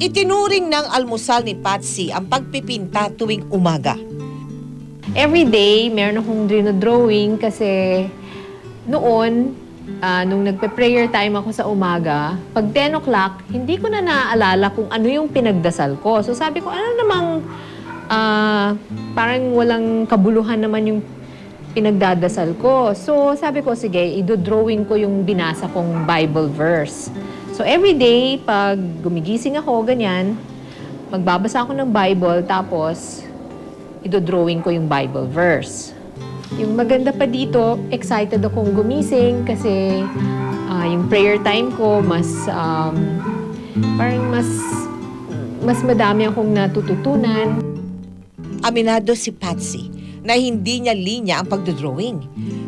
Itinuring ng almusal ni Patsy ang pagpipinta tuwing umaga. Every day, meron akong drawing kasi noon, ah, nung nagpe-prayer time ako sa umaga, pag 10 o'clock, hindi ko na naaalala kung ano yung pinagdasal ko. So sabi ko, ano namang ah, parang walang kabuluhan naman yung pinagdadasal ko. So sabi ko, sige, ido-drawing ko yung binasa kong Bible verse. So every day, pag gumigising ako, ganyan, magbabasa ako ng Bible, tapos idodrawing ko yung Bible verse. Yung maganda pa dito, excited akong gumising kasi ah, yung prayer time ko mas um, parang mas mas madami akong natututunan. Aminado si Patsy na hindi niya linya ang pagdodrawing.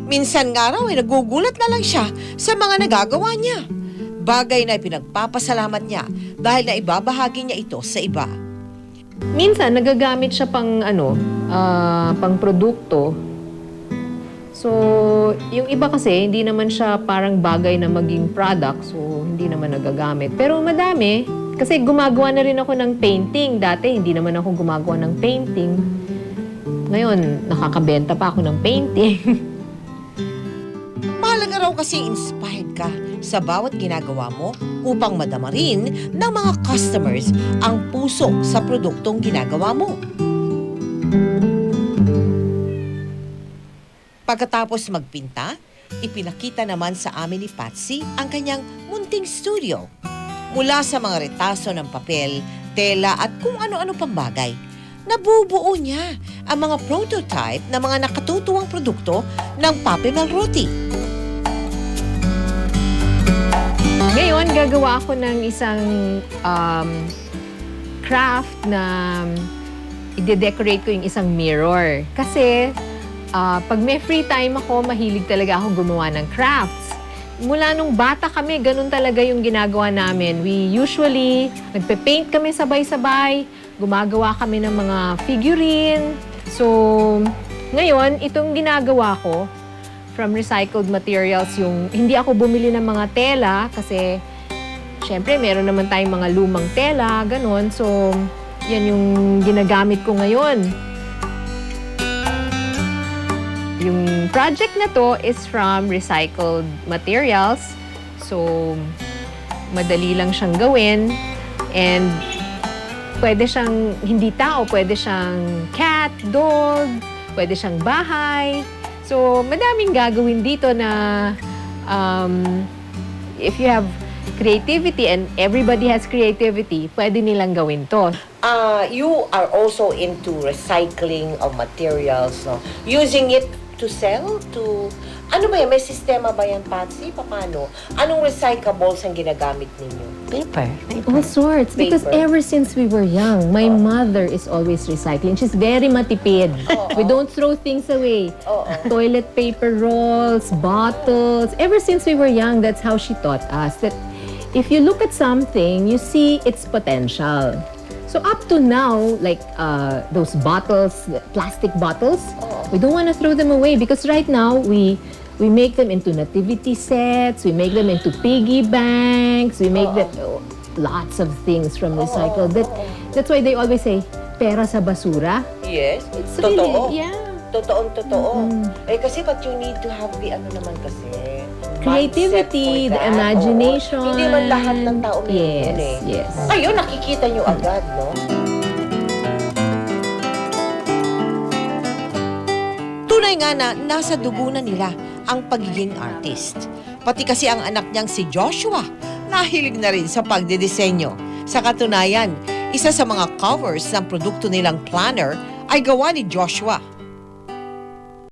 Minsan nga raw ay nagugulat na lang siya sa mga nagagawa niya. Bagay na pinagpapasalamat niya dahil na ibabahagi niya ito sa iba. Minsan nagagamit siya pang ano, ah, pang produkto. So, yung iba kasi hindi naman siya parang bagay na maging product, so hindi naman nagagamit. Pero madami kasi gumagawa na rin ako ng painting. Dati hindi naman ako gumagawa ng painting. Ngayon, nakakabenta pa ako ng painting. Mahalaga raw kasi inspired ka sa bawat ginagawa mo upang madama rin ng mga customers ang puso sa produktong ginagawa mo. Pagkatapos magpinta, ipinakita naman sa amin ni Patsy ang kanyang munting studio. Mula sa mga retaso ng papel, tela at kung ano-ano pang bagay, nabubuo niya ang mga prototype ng mga nakatutuwang produkto ng Pape Malroti. Ngayon, gagawa ako ng isang um, craft na ide-decorate ko yung isang mirror. Kasi ah, pag may free time ako, mahilig talaga akong gumawa ng crafts. Mula nung bata kami, ganun talaga yung ginagawa namin. We usually, nagpe-paint kami sabay-sabay, gumagawa kami ng mga figurine. So, ngayon, itong ginagawa ko, from recycled materials yung hindi ako bumili ng mga tela kasi syempre meron naman tayong mga lumang tela, ganun. So, yan yung ginagamit ko ngayon. Yung project na to is from recycled materials. So, madali lang siyang gawin. And pwede siyang hindi tao, pwede siyang cat, dog, pwede siyang bahay. So, madaming gagawin dito na um, if you have creativity and everybody has creativity, pwede nilang gawin to. uh, you are also into recycling of materials, no? Using it to sell, to... Ano ba yan? May sistema ba yan, Patsy? Paano? Anong recyclables ang ginagamit ninyo? Paper. All sorts. Because Paper. ever since we were young, my mother is always recycling. She's very matipid. Oo. We don't throw things away. Oo. Toilet paper rolls, bottles. Ever since we were young, that's how she taught us that if you look at something, you see its potential. So up to now, like uh, those bottles, plastic bottles, we don't want to throw them away because right now we we make them into nativity sets, we make them into piggy banks, we make them oh, lots of things from recycled. That that's why they always say pera sa basura. Yes. It's Totoo. really yeah. Totoong totoo. Mm. Eh kasi but you need to have the ano naman kasi Creativity, mindset for the that. imagination. Oo. Hindi man lahat ng tao meron Yes, yun eh. yes. Ayun, nakikita nyo agad, no? Tunay nga na nasa dugo na nila ang pagiging artist. Pati kasi ang anak niyang si Joshua, nahilig na rin sa pagdidisenyo. Sa katunayan, isa sa mga covers ng produkto nilang planner ay gawa ni Joshua.